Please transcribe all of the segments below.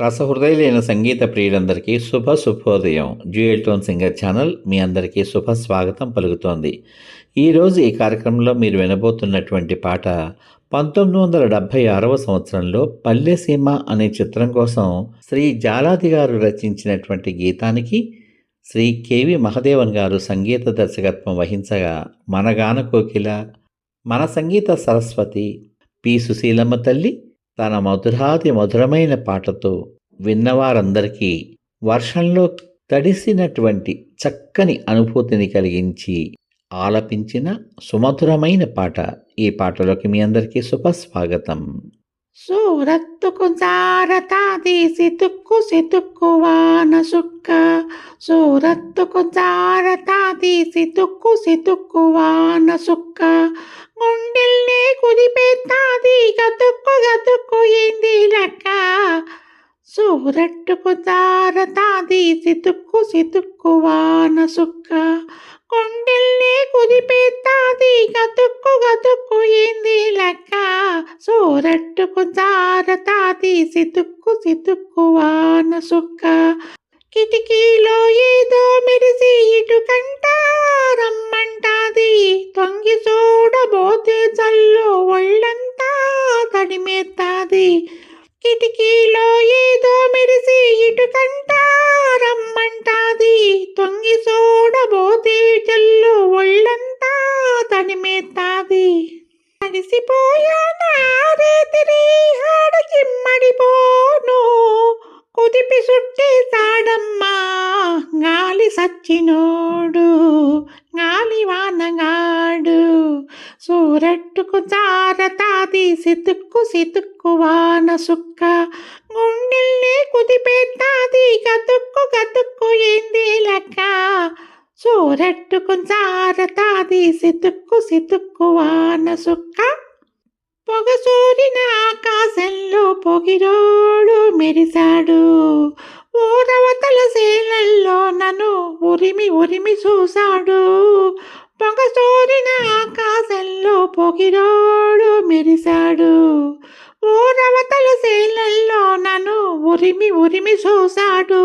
రసహృదయులైన సంగీత ప్రియులందరికీ శుభ శుభోదయం. జ్యూయల్టోన్ singer channel మీ అందరికీ శుభ స్వాగతం పలుకుతోంది. ఈరోజు ఈ కార్యక్రమంలో మీరు వినబోతున్నటువంటి పాట పంతొమ్మిది వందల డెబ్భై ఆరవ సంవత్సరంలో పల్లెసీమ అనే చిత్రం కోసం శ్రీ జాలాది గారు రచించినటువంటి గీతానికి శ్రీ కేవి మహదేవన్ గారు సంగీత దర్శకత్వం వహించగా మన గాన కోకిల మన సంగీత సరస్వతి పి సుశీలమ్మ తల్లి తన మధురాతి మధురమైన పాటతో విన్నవారందరికీ వర్షంలో తడిసినటువంటి చక్కని అనుభూతిని కలిగించి ఆలపించిన సుమధురమైన పాట ఈ పాటలోకి మీ అందరికీ శుభస్వాగతం సూరత్తుకు జారతా తీసి తుక్కు సితుక్కు వాన సుక్క. సూరత్తుకు జారతా తీసి తుక్కు సితుక్కు వాన సుక్క. గుండెల్నే కుదిపెత్తాది గతుక్కు గతుక్కు ఏంది లెక్క. సూరట్టుకు జారతా తీసి తుక్కు సితుక్కు వాన సుక్క. గుండెల్నే కుదిపెత్తాది గతుక్కు గతుక్కు ఏంది లెక్క. సూరట్టుకు జారతా తీసి తుక్కు సితుక్కు వాన సుక్క. కిటికీలో ఏదో మెరిసి ఇటు కంట రమ్మంటాది తొంగి చూడబోతే చల్లు ఒళ్ళంతా తడిమేస్తాది కిటికీలో ఏదో మెరిసి ఇటు కంట రమ్మంటాది తొంగి చూడబోతే చల్లు ఒళ్ళంతా తడిమేస్తాది తడిసిపోయానా కుదిపి సుట్టేశాడమ్మా గాలి సచ్చినోడు గాలి వానగాడు. సూరట్టుకు జారతాది సితుక్కు సితుక్కు వాన సుక్క గుండెల్ని కుదిపెట్టాది గతుక్కు గతుక్కు ఏంది లెక్క? సూరట్టుకు జారతాది సితుక్కు సితుక్కు వాన సుక్క. పొగసూరిన ఆకాశంలో పొగిరోడు మెరిశాడు ఊరవతల సేలల్లో నన్ను ఉరిమి ఉరిమి చూశాడు. పొగసూరిన ఆకాశంలో పొగిరోడు మెరిశాడు. ఊరవతల సేలల్లో నన్ను ఉరిమి ఉరిమి చూశాడు.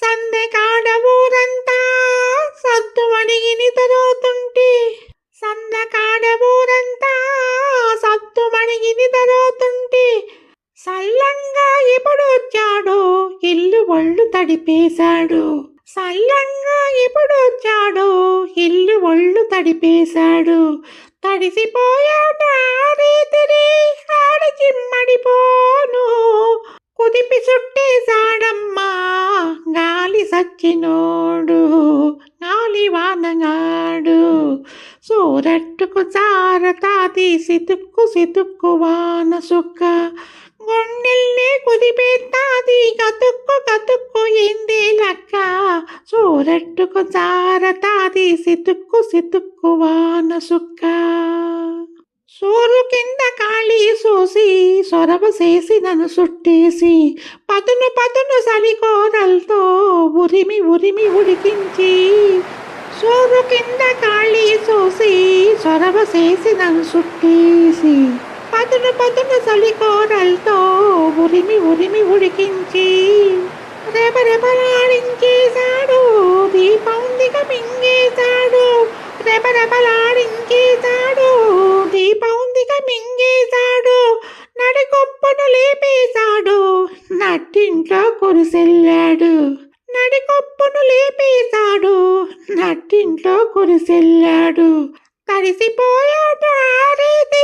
సందె కాడ ఊరంతా సద్దు అడిగిని నిద్రవుతుంటే సంద కాడ ఊరంతా సద్దు మణిగి నిద్రవుతుంటే సల్లంగా ఇప్పుడు వచ్చాడు ఇల్లు ఒళ్ళు తడిపేశాడు. సల్లంగా ఎప్పుడు వచ్చాడో ఇల్లు ఒళ్ళు తడిపేశాడు. తడిసిపోయాట రీతిరి ఆడచిమ్మడిపోను కుదిపి చుట్టేశాడమ్మా. గాలి సచ్చినోడు. గాలి వానగాడు. సూరట్టుకు జారతాది సితుక్కు సితుక్కు వాన సుక్క. గుండెల్ని కుదిపేత్త గతుక్కు గతుక్కు ఏంది లక్క సూరట్టుకు జారతాది సితుక్కు సితుక్కు వాన సుక్క. సూరు కింద కాళీ చూసి సొరవ చేసి నన్ను సుట్టేసి పదును పదును సలికోరలతో ఉరిమి ఉరిమి ఉడికించి సూరు కింద కాళీ చూసి సొరవ చేసి నన్ను సుట్టేసి పదును పదును సలికోరలతో ఉరిమి ఉరిమి ఉడికించి రెపరెపలాడించేశాడు. దీపౌందిక మింగేశాడు రెపరెపలాడించేశాడు. దీపౌందిక మింగేశాడు నడికొప్పను లేపేశాడు. నట్టింట్లో కురిసెల్లాడు నడికొప్పును లేపేశాడు. నట్టింట్లో కురిసెల్లాడు తడిసిపోయాడు ఆరేది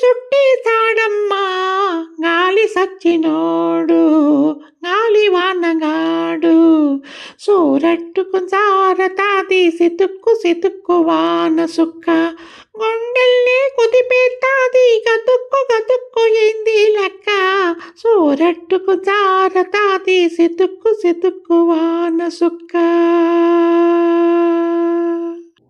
సుట్టేశాడమ్మా గాలి సచ్చినోడు గాలి వానగాడు. సూరట్టుకు జారతా తీసి తుక్కు సితుక్కు వాన సుక్క గుండెల్ని కుదిపెత్తాది గతుక్కు గతుక్కు ఏంది లెక్క? సూరట్టుకు జారతా తీసి తుక్కు సితుక్కు వాన సుక్క.